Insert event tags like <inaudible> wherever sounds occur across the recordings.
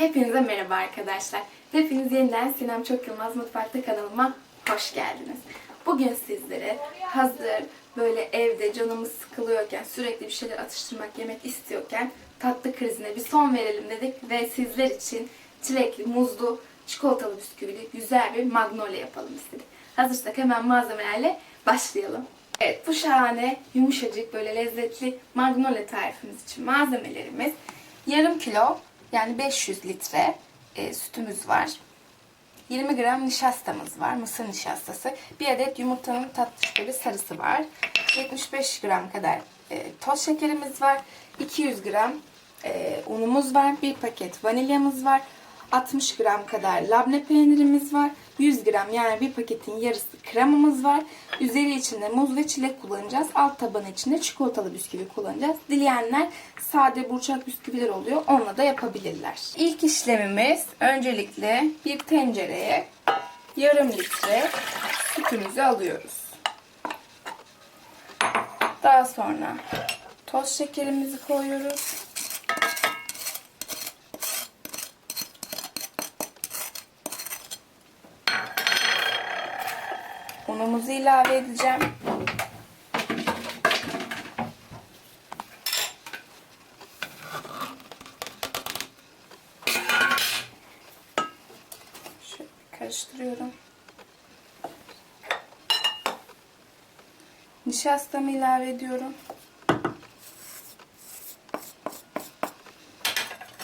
Hepinize merhaba arkadaşlar. Hepiniz yeniden Sinem Çok Yılmaz Mutfakta kanalıma hoş geldiniz. Bugün sizlere hazır böyle evde canımız sıkılıyorken, sürekli bir şeyler atıştırmak, yemek istiyorken tatlı krizine bir son verelim dedik ve sizler için çilekli, muzlu, çikolatalı bisküvili güzel bir magnolia yapalım istedik. Hazırsak hemen malzemelerle başlayalım. Evet bu şahane, yumuşacık, böyle lezzetli magnolia tarifimiz için malzemelerimiz yarım kilo yani 500 litre e, sütümüz var. 20 gram nişastamız var. Mısır nişastası. Bir adet yumurtanın tatlış böyle sarısı var. 75 gram kadar e, toz şekerimiz var. 200 gram e, unumuz var. Bir paket vanilyamız var. 60 gram kadar labne peynirimiz var. 100 gram yani bir paketin yarısı kremamız var. Üzeri içinde muz ve çilek kullanacağız. Alt tabanı içinde çikolatalı bisküvi kullanacağız. Dileyenler sade burçak bisküviler oluyor. Onunla da yapabilirler. İlk işlemimiz öncelikle bir tencereye yarım litre sütümüzü alıyoruz. Daha sonra toz şekerimizi koyuyoruz. İlave edeceğim. Şöyle karıştırıyorum. Nişastamı ilave ediyorum.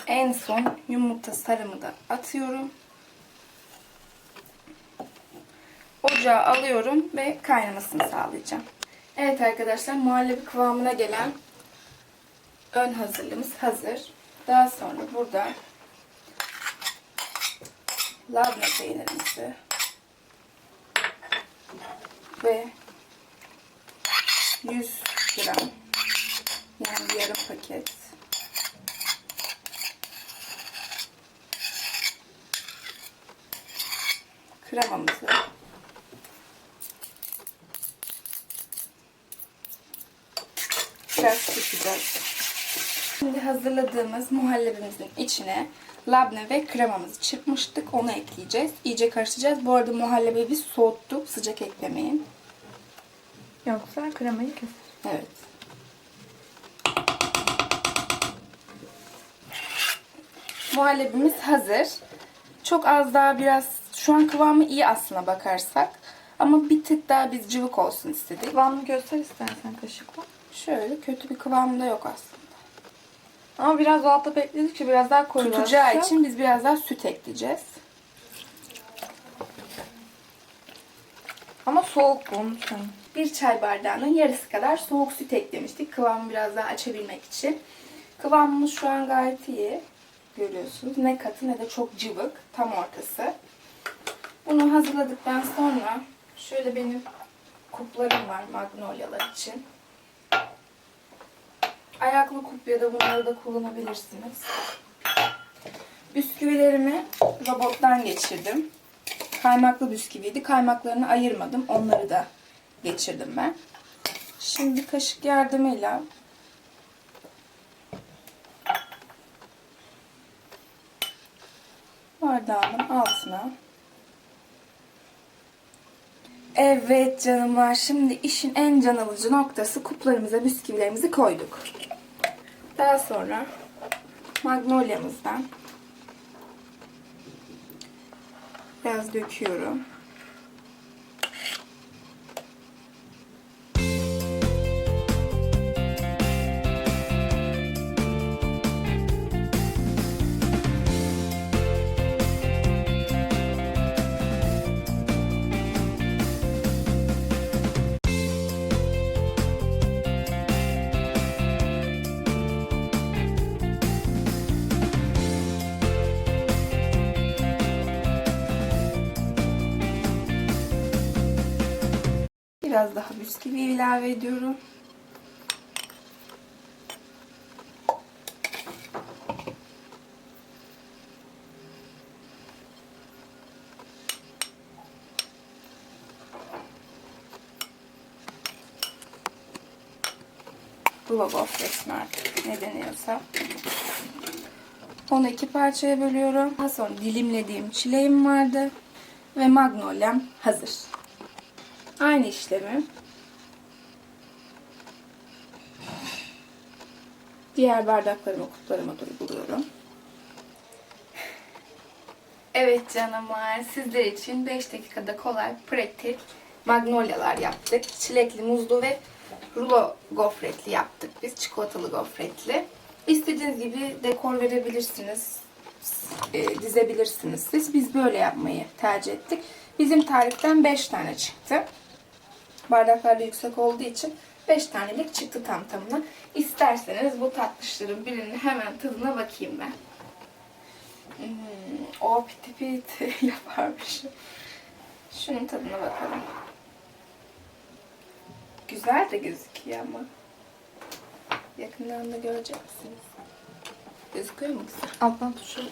En son yumurta sarımı da atıyorum. Ocağa alıyorum ve kaynamasını sağlayacağım. Evet arkadaşlar muhallebi kıvamına gelen ön hazırlığımız hazır. Daha sonra burada labne peynirimizi ve 100 gram yani yarım paket kremamızı biraz sıkacağız. Şimdi hazırladığımız muhallebimizin içine labne ve kremamızı çırpmıştık. Onu ekleyeceğiz. İyice karıştıracağız. Bu arada muhallebi biz soğuttuk. Sıcak eklemeyin. Yoksa kremayı kes. Evet. Muhallebimiz hazır. Çok az daha biraz şu an kıvamı iyi aslına bakarsak. Ama bir tık daha biz cıvık olsun istedik. Kıvamını göster istersen kaşıkla. Şöyle kötü bir kıvamı da yok aslında. Ama biraz dolapta bekledikçe biraz daha koyulaşacak. Tutacağı için biz biraz daha süt ekleyeceğiz. Ama soğuk bu unutmayın. Bir çay bardağının yarısı kadar soğuk süt eklemiştik. Kıvamı biraz daha açabilmek için. Kıvamımız şu an gayet iyi. Görüyorsunuz. Ne katı ne de çok cıvık. Tam ortası. Bunu hazırladıktan sonra şöyle benim kuplarım var magnolyalar için. Ayaklı kup ya da bunları da kullanabilirsiniz. Bisküvilerimi robottan geçirdim. Kaymaklı bisküviydi. Kaymaklarını ayırmadım. Onları da geçirdim ben. Şimdi kaşık yardımıyla bardağımın altına Evet canımlar şimdi işin en can alıcı noktası kuplarımıza bisküvilerimizi koyduk. Daha sonra magnolia'mızdan biraz döküyorum. Biraz daha bisküvi ilave ediyorum. Glow of artık ne deniyorsa. Onu iki parçaya bölüyorum. Daha sonra dilimlediğim çileğim vardı. Ve magnolia'm hazır. Aynı işlemi diğer bardaklarıma, kuplarıma da uyguluyorum. Evet canımlar, sizler için 5 dakikada kolay, pratik magnolyalar yaptık. Çilekli, muzlu ve rulo gofretli yaptık biz. Çikolatalı gofretli. İstediğiniz gibi dekor verebilirsiniz. e, dizebilirsiniz siz. Biz böyle yapmayı tercih ettik. Bizim tariften 5 tane çıktı. Bardaklar da yüksek olduğu için 5 tanelik çıktı tam tamına. İsterseniz bu tatlışların birinin hemen tadına bakayım ben. Hmm, o piti piti <laughs> yaparmış. Şunun tadına bakalım. Güzel de gözüküyor ama. Yakından da göreceksiniz. Gözüküyor mu güzel? Alttan tut şöyle.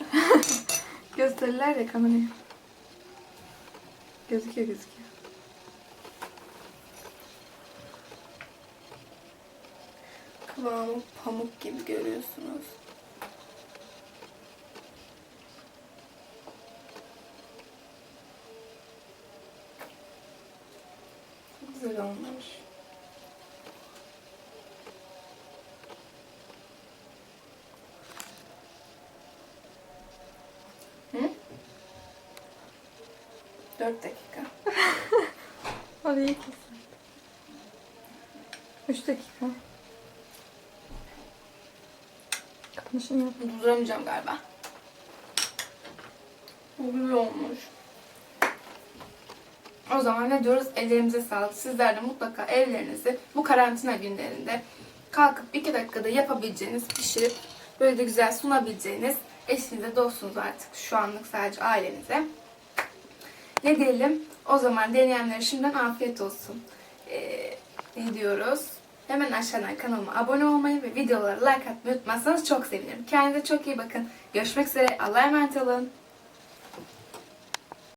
<laughs> Gösterirler ya kameraya. Gözüküyor gözüküyor. Kıvamı pamuk gibi görüyorsunuz. Çok güzel olmuş. Hı? Dört dakika. <laughs> Orayı kesin. 3 dakika. Kapanışını yap. Durduramayacağım galiba. Bu güzel olmuş. O zaman ne diyoruz? Ellerimize sağlık. Sizler de mutlaka evlerinizi bu karantina günlerinde kalkıp iki dakikada yapabileceğiniz, pişirip böyle de güzel sunabileceğiniz eşinize, dostunuza artık şu anlık sadece ailenize. Ne diyelim? O zaman deneyenlere şimdiden afiyet olsun. Ee, ne diyoruz? Hemen aşağıdan kanalıma abone olmayı ve videolara like atmayı unutmazsanız çok sevinirim. Kendinize çok iyi bakın. Görüşmek üzere. Allah'a emanet olun.